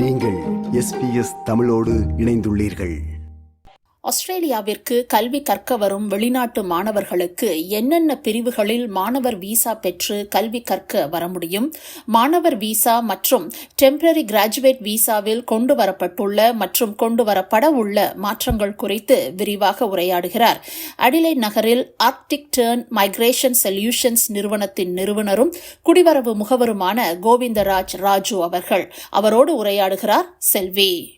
நீங்கள் எஸ்பிஎஸ் தமிழோடு இணைந்துள்ளீர்கள். ஆஸ்திரேலியாவிற்கு கல்வி கற்க வரும் வெளிநாட்டு மாணவர்களுக்கு என்னென்ன பிரிவுகளில் மாணவர் விசா பெற்று கல்வி கற்க வர முடியும்? மாணவர் விசா மற்றும் டெம்பரரி கிராஜுவேட் விசாவில் கொண்டு வரப்பட்டுள்ள மற்றும் கொண்டு வரப்பட உள்ள மாற்றங்கள் குறித்து விரிவாக உரையாடுகிறார். அடிலை நகரில் ஆர்க்டிக் டேர்ன் மைக்ரேஷன் சொல்யூஷன்ஸ் நிறுவனத்தின் நிறுவனரும் குடிவரவு முகவருமான கோவிந்தராஜ் ராஜு அவர்கள் அவரோடு உரையாடுகிறார். செல்வி.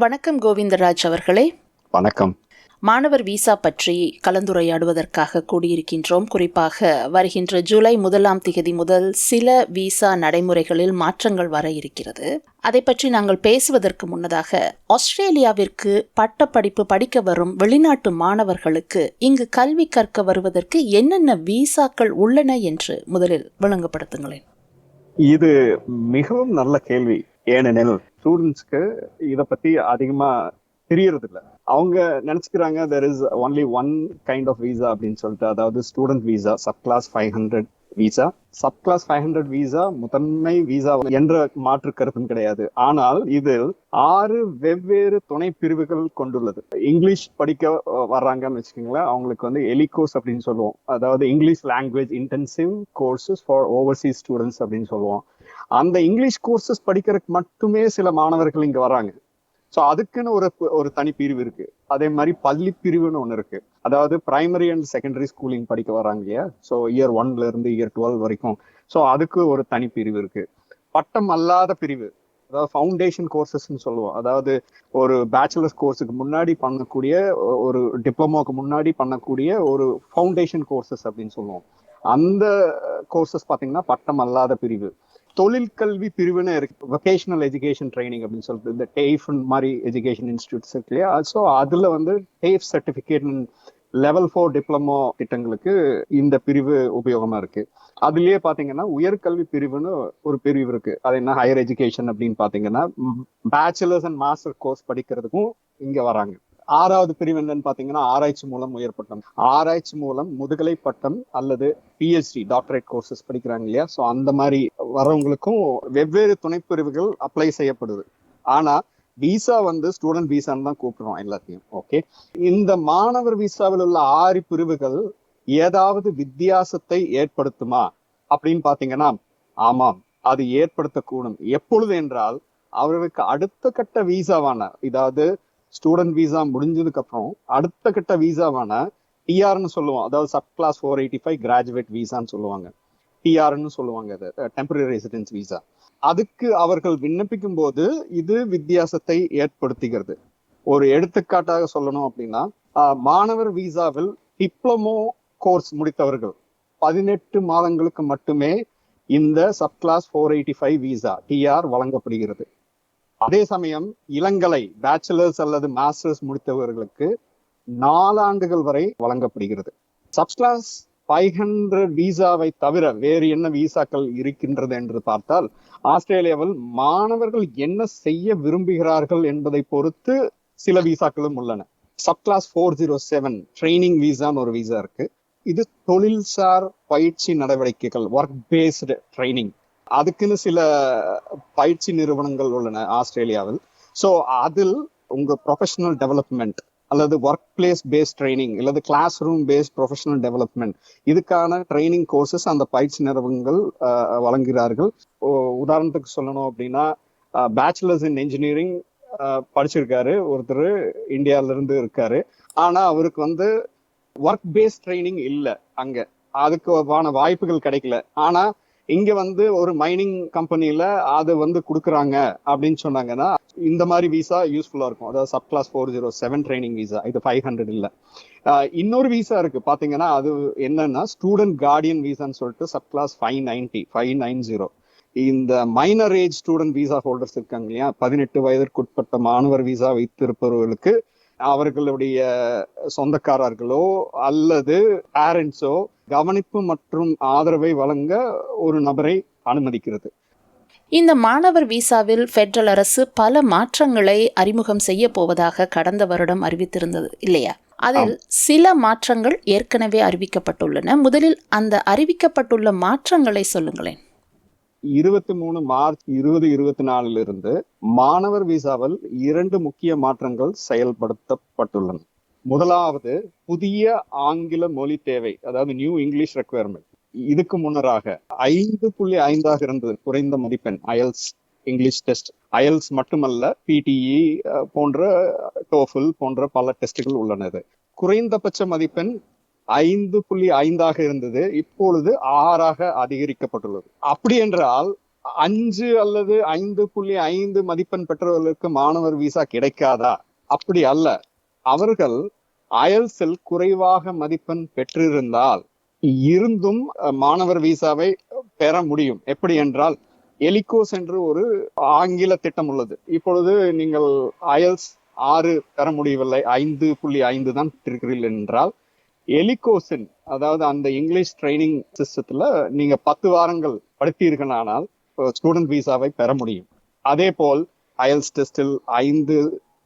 வணக்கம் கோவிந்தராஜ் அவர்களே. வணக்கம். மாணவர் விசா பற்றி கலந்துரையாடுவதற்காக கூடியிருக்கின்றோம். குறிப்பாக வருகின்ற ஜூலை முதலாம் திகதி முதல் சில விசா நடைமுறைகளில் மாற்றங்கள் வர இருக்கிறது. அதை பற்றி நாங்கள் பேசுவதற்கு முன்னதாக ஆஸ்திரேலியாவிற்கு பட்டப்படிப்பு படிக்க வரும் வெளிநாட்டு மாணவர்களுக்கு இங்கு கல்வி கற்க வருவதற்கு என்னென்ன விசாக்கள் உள்ளன என்று முதலில் விளங்கப்படுத்துங்களேன். இது மிகவும் நல்ல கேள்வி. ஏனெனில் ஸ்டூடெண்ட்ஸ்க்கு இத பத்தி அதிகமா தெரியறது இல்ல அவங்க நினைச்சுக்கிறாங்க there is only one kind of visa அப்படின்னு சொல்லிட்டு அதாவது student visa subclass five hundred visa subclass five hundred visa முதன்மை விசா என்ற மாற்று கருத்தும் கிடையாது. ஆனால் இதில் ஆறு வெவ்வேறு துணை பிரிவுகள் கொண்டுள்ளது. இங்கிலீஷ் படிக்க வர்றாங்கன்னு வச்சுக்கோங்களேன் அவங்களுக்கு வந்து எலிகோஸ் அப்படின்னு சொல்லுவோம். அதாவது English language intensive courses for overseas students அப்படின்னு சொல்லுவோம். அந்த இங்கிலீஷ் கோர்சஸ் படிக்கிறதுக்கு மட்டுமே சில மாணவர்கள் இங்க வராங்க. ஸோ அதுக்குன்னு ஒரு ஒரு தனி பிரிவு இருக்கு. அதே மாதிரி பள்ளி பிரிவுன்னு ஒன்று இருக்கு. அதாவது பிரைமரி அண்ட் செகண்டரி ஸ்கூலிங் படிக்க வராங்க இல்லையா? ஸோ இயர் ஒன்ல இருந்து இயர் டுவெல் வரைக்கும். ஸோ அதுக்கு ஒரு தனி பிரிவு இருக்கு. பட்டம் அல்லாத பிரிவு. அதாவது ஃபவுண்டேஷன் கோர்சஸ்ன்னு சொல்லுவோம். அதாவது ஒரு பேச்சுலர்ஸ் கோர்ஸுக்கு முன்னாடி பண்ணக்கூடிய ஒரு டிப்ளமோக்கு முன்னாடி பண்ணக்கூடிய ஒரு ஃபவுண்டேஷன் கோர்சஸ் அப்படின்னு சொல்லுவோம். அந்த கோர்சஸ் பார்த்தீங்கன்னா பட்டம் அல்லாத பிரிவு. தொழில் கல்வி பிரிவுன்னு இருக்கு. வொகேஷனல் எஜுகேஷன் ட்ரைனிங் அப்படின்னு சொல்லிட்டு இந்த டேஃப் மாதிரி எஜுகேஷன் இன்ஸ்டியூட்ஸ் இருக்கு இல்லையா? ஸோ அதுல வந்து TAFE certificate level four diploma திட்டங்களுக்கு இந்த பிரிவு உபயோகமா இருக்கு. அதுலயே பாத்தீங்கன்னா உயர்கல்வி பிரிவுன்னு ஒரு பிரிவு இருக்கு. அது என்ன ஹையர் எஜுகேஷன் அப்படின்னு பாத்தீங்கன்னா பேச்சுலர்ஸ் அண்ட் மாஸ்டர் கோர்ஸ் படிக்கிறதுக்கும் இங்க வராங்க. ஆறாவது பிரிவு என்னன்னு பாத்தீங்கன்னா ஆராய்ச்சி மூலம் உயர் பட்டம் ஆராய்ச்சி மூலம் முதுகலை பட்டம் அல்லது பிஎஸ்டி டாக்டரேட் கோர்சஸ் படிக்கிறாங்க இல்லையா? ஸோ அந்த மாதிரி வரவங்களுக்கும் வெவ்வேறு துணைப்பிரிவுகள் அப்ளை செய்யப்படுது. ஆனா விசா வந்து ஸ்டூடெண்ட் விசான்னு தான் கூப்பிடுறோம் எல்லாத்தையும் ஓகே இந்த மாணவர் விசாவில் உள்ள ஆறு பிரிவுகள் ஏதாவது வித்தியாசத்தை ஏற்படுத்துமா? அப்படின்னு பாத்தீங்கன்னா ஆமாம் அது ஏற்படுத்தக்கூடும். எப்பொழுது என்றால் அவர்களுக்கு அடுத்த கட்ட விசாவான இதாவது ஸ்டூடெண்ட் விசா முடிஞ்சதுக்கு அப்புறம் அடுத்த கட்ட விசாவான டிஆர்னு சொல்லுவோம் அதாவது subclass four eighty five graduate விசான்னு சொல்லுவாங்க டிஆர்னு சொல்லுவாங்க அது. டெம்பரரி ரெசிடென்ஸ் விசா அதுக்கு அவர்கள் விண்ணப்பிக்கும் போது இது வித்தியாசத்தை ஏற்படுத்துகிறது. ஒரு எடுத்துக்காட்டாக சொல்லணும் அப்படின்னா ஆஹ், மாணவர் விசாவில் டிப்ளமோ கோர்ஸ் முடித்தவர்கள் பதினெட்டு மாதங்களுக்கு மட்டுமே இந்த subclass four eighty five visa TR வழங்கப்படுகிறது. அதே சமயம் இளங்கலை பேச்சுலர்ஸ் அல்லது மாஸ்டர்ஸ் முடித்தவர்களுக்கு நாலாண்டுகள் வரை வழங்கப்படுகிறது. சப்ஸ்கிளாஸ் ஃபைவ் ஹண்ட்ரட் விசாவை தவிர வேறு என்ன விசாக்கள் இருக்கின்றது என்று பார்த்தால் ஆஸ்திரேலியாவில் மாணவர்கள் என்ன செய்ய விரும்புகிறார்கள் என்பதை பொறுத்து சில விசாக்களும் உள்ளன. Subclass four zero seven training விசான்னு ஒரு விசா இருக்கு. இது தொழில்சார் பயிற்சி நடவடிக்கைகள் ஒர்க் பேஸ்டு ட்ரைனிங் அதுக்குன்னு சில பயிற்சி நிறுவனங்கள் உள்ளன ஆஸ்திரேலியாவில். ஸோ அதில் உங்க ப்ரொஃபஷனல் டெவலப்மெண்ட் அல்லது ஒர்க் பிளேஸ் பேஸ்ட் ட்ரைனிங் அல்லது class room based professional development இதுக்கான ட்ரைனிங் கோர்சஸ் அந்த பயிற்சி நிறுவனங்கள் வழங்குகிறார்கள். உதாரணத்துக்கு சொல்லணும் அப்படின்னா பேச்சுலர்ஸ் இன் இன்ஜினியரிங் படிச்சிருக்காரு ஒருத்தர் இந்தியால இருந்து இருக்காரு. ஆனா அவருக்கு வந்து ஒர்க் பேஸ்ட் ட்ரைனிங் இல்லை அங்க. அதுக்கான வாய்ப்புகள் கிடைக்கல. ஆனா இங்க வந்து ஒரு மைனிங் கம்பெனில அது வந்து கொடுக்குறாங்க அப்படின்னு சொன்னாங்கன்னா இந்த மாதிரி விசா யூஸ்ஃபுல்லா இருக்கும். அதாவது subclass four zero seven training visa இது ஃபைவ் ஹண்ட்ரட் இல்ல. ஆஹ் இன்னொரு விசா இருக்கு. பாத்தீங்கன்னா அது என்னன்னா ஸ்டூடெண்ட் கார்டியன் விசான்னு சொல்லிட்டு subclass five ninety five nine zero இந்த minor age student visa holders இருக்காங்க இல்லையா? பதினெட்டு வயதிற்குட்பட்ட மாணவர் விசா வைத்திருப்பவர்களுக்கு அவர்களுடைய சொந்தக்காரர்களோ அல்லது பேரண்ட்ஸோ கவனிப்பு மற்றும் ஆதரவை வழங்க ஒரு நபரை அனுமதிக்கிறது. இந்த மாணவர் விசாவில் ஃபெடரல் அரசு பல மாற்றங்களை அறிமுகம் செய்ய போவதாக கடந்த வருடம் அறிவித்திருந்தது இல்லையா? அதில் சில மாற்றங்கள் ஏற்கனவே அறிவிக்கப்பட்டுள்ளன. முதலில் அந்த அறிவிக்கப்பட்டுள்ள மாற்றங்களை சொல்லுங்களேன். இருபத்தி மூணு மார்ச் இருபது இருபத்தி நாலுல இருந்து மாணவர் விசாவில் இரண்டு முக்கிய மாற்றங்கள் செயல்படுத்தப்பட்டுள்ளன. முதலாவது புதிய ஆங்கில மொழி தேவை அதாவது நியூ இங்கிலீஷ் ரெக்குவயர்மெண்ட் இதுக்கு முன்னராக ஐந்து புள்ளி ஐந்தாக இருந்தது குறைந்த மதிப்பெண் அயல்ஸ் இங்கிலீஷ் டெஸ்ட் அயல்ஸ் மட்டுமல்ல பிடிஇ போன்ற டோஃபில் போன்ற பல டெஸ்டுகள் உள்ளனது. குறைந்தபட்ச மதிப்பெண் ஐந்து புள்ளி ஐந்தாக இருந்தது இப்பொழுது ஆறாக அதிகரிக்கப்பட்டுள்ளது. அப்படி என்றால் அஞ்சு அல்லது ஐந்து புள்ளி ஐந்து மதிப்பெண் பெற்றவர்களுக்கு மாணவர் விசா கிடைக்காதா? அப்படி அல்ல. அவர்கள் அயல்ஸில் குறைவாக மதிப்பெண் பெற்றிருந்தால் இருந்தும் மாணவர் விசாவை பெற முடியும். எப்படி என்றால் எலிகோஸ் என்று ஒரு ஆங்கில திட்டம் உள்ளது. இப்பொழுது நீங்கள் அயல்ஸ் ஆறு பெற முடியவில்லை. ஐந்து புள்ளி ஐந்து தான் பெற்றிருக்கிறீர்கள் என்றால் எலிகோசின் அதாவது அந்த இங்கிலீஷ் ட்ரைனிங் சிஸ்டத்துல நீங்க பத்து வாரங்கள் படுத்தீர்களானால் ஸ்டூடெண்ட் விசாவை பெற முடியும். அதே போல் அயல்ஸ் டெஸ்டில் ஐந்து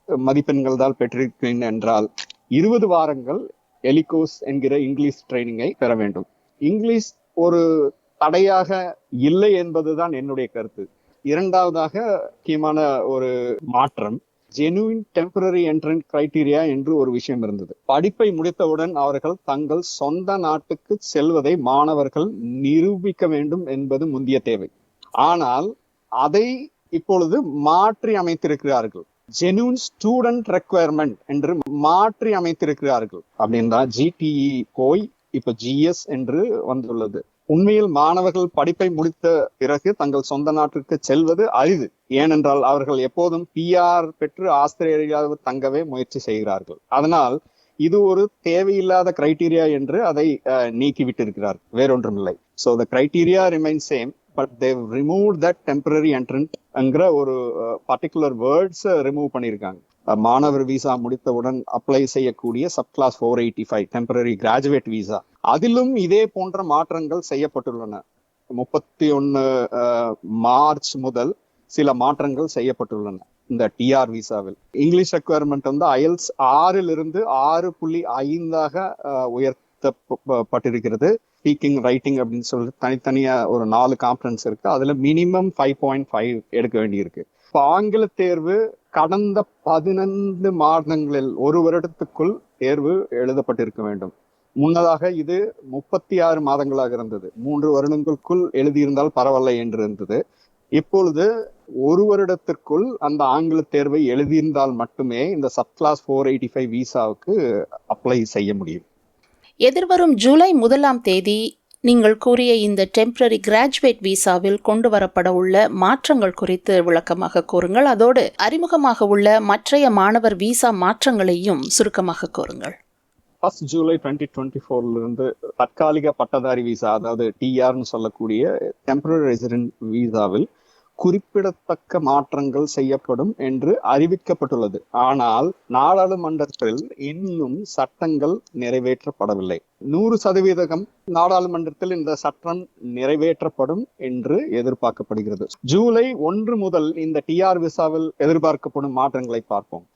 மதிப்பெண்கள் தான் பெற்றிருக்கிறேன் என்றால் இருபது வாரங்கள் எலிகோஸ் என்கிற இங்கிலீஷ் ட்ரைனிங்கை பெற வேண்டும். இங்கிலீஷ் ஒரு தடையாக இல்லை என்பதுதான் என்னுடைய கருத்து. இரண்டாவதாக முக்கியமான ஒரு மாற்றம் ஜெனுவின் டெம்பரரி என்ட்ரன் கிரைட்டீரியா என்று ஒரு விஷயம் இருந்தது. படிப்பை முடித்தவுடன் அவர்கள் தங்கள் சொந்த நாட்டுக்கு செல்வதை மாணவர்கள் நிரூபிக்க வேண்டும் என்பது முந்திய தேவை. ஆனால் அதை இப்பொழுது மாற்றி அமைத்திருக்கிறார்கள். ஜெனூன் ஸ்டூடெண்ட் ரெக்குயர்மெண்ட் என்று மாற்றி அமைத்திருக்கிறார்கள் அப்படின்னா ஜிடிஇ போய் இப்ப ஜிஎஸ் என்று வந்துள்ளது. உண்மையில் மாணவர்கள் படிப்பை முடித்த பிறகு தங்கள் சொந்த நாட்டிற்கு செல்வது அரிது. ஏனென்றால் அவர்கள் எப்போதும் பிஆர் பெற்று ஆஸ்திரேலியாவில் தங்கவே முயற்சி செய்கிறார்கள். அதனால் இது ஒரு தேவையில்லாத கிரைட்டீரியா என்று அதை அஹ், வேறொன்றும் இல்லை so the criteria remain same but they remove that temporary என்ட்ரன்ட்ங்கிற ஒரு பர்டிகுலர் வேர்ட்ஸ் ரிமூவ் பண்ணியிருக்காங்க. மாணவர் விசா முடித்தவுடன் அப்ளை செய்யக்கூடிய subclass four eighty five temporary graduate visa அதிலும் இதே போன்ற மாற்றங்கள் செய்யப்பட்டுள்ளன. முப்பத்தி ஒன்னு மார்ச் முதல் சில மாற்றங்கள் செய்யப்பட்டுள்ளன இந்த டிஆர் விசாவில் இங்கிலீஷ் ரெக்குவயர்மெண்ட் வந்து அயல்ஸ் ஆறிலிருந்து ஆறு புள்ளி ஐந்தாக உயர்த்தப்பட்டிருக்கிறது ஸ்பீக்கிங் ரைட்டிங் அப்படின்னு சொல்லிட்டு தனித்தனியா ஒரு நாலு காம்பனன்ஸ் இருக்கு. அதுல மினிமம் ஃபைவ் பாயிண்ட் ஃபைவ் எடுக்க வேண்டியிருக்கு. இப்போ ஆங்கில தேர்வு கடந்த பதினைந்து மாதங்களில் ஒரு வருடத்துக்குள் தேர்வு எழுதப்பட்டிருக்க வேண்டும். முன்னதாக இது முப்பத்தி ஆறு மாதங்களாக இருந்தது. மூன்று வருடங்களுக்குள் எழுதியிருந்தால் பரவாயில்லை என்று இருந்தது. இப்பொழுது ஒரு வருடத்திற்குள் அந்த ஆங்கில தேர்வை எழுதியிருந்தால் மட்டுமே இந்த sub clause four eighty five விசாவுக்கு அப்ளை செய்ய முடியும். எதிர்வரும் ஜூலை முதலாம் தேதி நீங்கள் கூறிய இந்த டெம்பரரி கிராஜுவேட் விசாவில் கொண்டு வரப்பட உள்ள மாற்றங்கள் குறித்து விளக்கமாக கூறுங்கள். அதோடு அறிமுகமாக உள்ள மற்றைய மாணவர் விசா மாற்றங்களையும் சுருக்கமாக கூறுங்கள். ஃபர்ஸ்ட் ஜூலை டுவெண்ட்டி டுவெண்ட்டி ஃபோர்லேருந்து தற்காலிக பட்டதாரி விசா அதாவது டிஆர்னு சொல்லக்கூடிய டெம்பரரி ரெசிடென்ட் விசாவில் குறிப்பிடத்தக்க மாற்றங்கள் செய்யப்படும் என்று அறிவிக்கப்பட்டுள்ளது. ஆனால் நாடாளுமன்றத்தில் இன்னும் சட்டங்கள் நிறைவேற்றப்படவில்லை. நூறு சதவீதம் நாடாளுமன்றத்தில் இந்த சட்டம் நிறைவேற்றப்படும் என்று எதிர்பார்க்கப்படுகிறது. ஜூலை ஒன்று முதல் இந்த டிஆர் விசாவில் எதிர்பார்க்கப்படும் மாற்றங்களை பார்ப்போம்.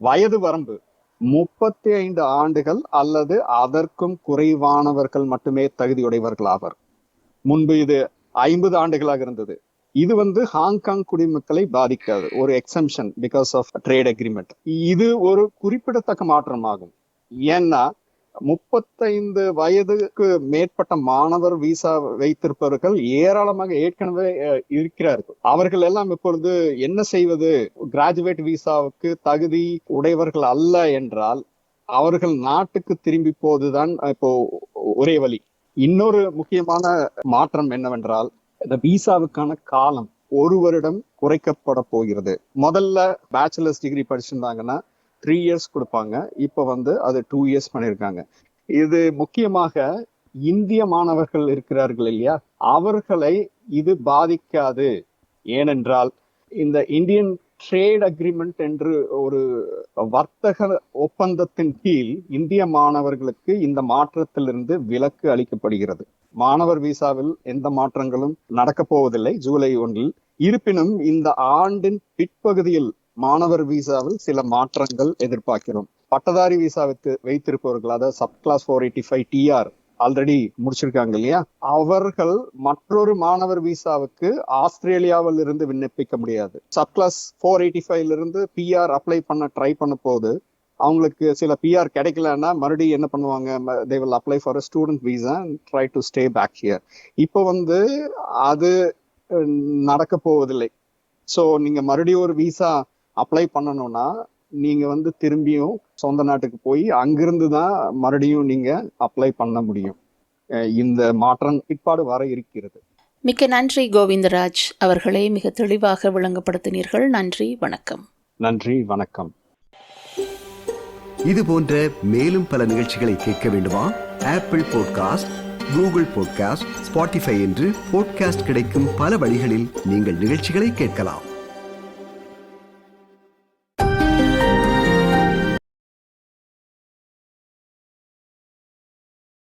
வயது வரம்பு முப்பத்தி ஐந்து ஆண்டுகள் அல்லது அதற்கும் குறைவானவர்கள் மட்டுமே தகுதியுடையவர்கள் ஆவர். முன்பு இது ஐம்பது ஆண்டுகளாக இருந்தது. இது வந்து ஹாங்காங் குடிமக்களை பாதிக்காது. ஒரு exemption because of trade agreement இது ஒரு குறிப்பிடத்தக்க மாற்றமாகும். ஏன்னா முப்பத்தைந்து வயதுக்கு மேற்பட்ட மாணவர் விசா வைத்திருப்பவர்கள் ஏராளமாக ஏற்கனவே இருக்கிறார்கள். அவர்கள் எல்லாம் இப்பொழுது என்ன செய்வது? கிராஜுவேட் விசாவுக்கு தகுதி உடையவர்கள் அல்ல என்றால் அவர்கள் நாட்டுக்கு திரும்பி போவதுதான் இப்போ ஒரே வழி. இன்னொரு முக்கியமான மாற்றம் என்னவென்றால் இந்த விசாவுக்கான காலம் ஒரு வருடம் குறைக்கப்பட போகிறது. முதல்ல பேச்சுலர்ஸ் டிகிரி படிச்சிருந்தாங்கன்னா த்ரீ இயர்ஸ் கொடுப்பாங்க. இப்ப வந்து அது டூ இயர்ஸ் பண்ணிருக்காங்க. இது முக்கியமாக இந்திய மாணவர்கள் இருக்கிறார்கள் இல்லையா? அவர்களை இது பாதிக்காது. ஏனென்றால் இந்த இந்தியன் ட்ரேட் அக்ரிமெண்ட் என்று ஒரு வர்த்தக ஒப்பந்தத்தின் கீழ் இந்திய மாணவர்களுக்கு இந்த மாற்றத்திலிருந்து விலக்கு அளிக்கப்படுகிறது. மாணவர் விசாவில் எந்த மாற்றங்களும் நடக்கப் போவதில்லை. ஜூலை ஒன்றில். இருப்பினும் இந்த ஆண்டின் பிற்பகுதியில் மாணவர் விசாவில் சில மாற்றங்கள் எதிர்பார்க்கிறோம். பட்டதாரி விசாவிற்கு வைத்திருப்பவர்கள் அதாவது subclass four eighty five TR already முடிச்சிருக்காங்க இல்லையா? அவர்கள் மற்றொரு மாணவர் விசாவுக்கு ஆஸ்திரேலியாவில் இருந்து விண்ணப்பிக்க முடியாது. சப் கிளாஸ் ஃபோர் எயிட்டி ஃபைவ்ல இருந்து பிஆர் அப்ளை பண்ண ட்ரை பண்ண போது அவங்களுக்கு சில பிஆர் கிடைக்கலன்னா மறுபடியும் என்ன பண்ணுவாங்க? They will apply for a student visa try to stay back here இப்போ வந்து அது நடக்க போவதில்லை. ஸோ நீங்க மறுபடியும் ஒரு விசா அப்ளை பண்ணணும்னா நீங்க வந்து திரும்பியும் சொந்த நாட்டுக்கு போய் அங்கிருந்து தான் மறுபடியும் நீங்க அப்ளை பண்ண முடியும். இந்த மாற்றம் பிற்பாடு வர இருக்கிறது. மிக்க நன்றி கோவிந்தராஜ் அவர்களே. மிக தெளிவாக விளங்கப்படுத்தினீர்கள். நன்றி வணக்கம். நன்றி வணக்கம். இது போன்ற மேலும் பல நிகழ்ச்சிகளை கேட்க வேண்டுமா? Apple podcast Google podcast Spotify என்று பாட்காஸ்ட் கிடைக்கும் பல வழிகளில் நீங்கள் நிகழ்ச்சிகளை கேட்கலாம்.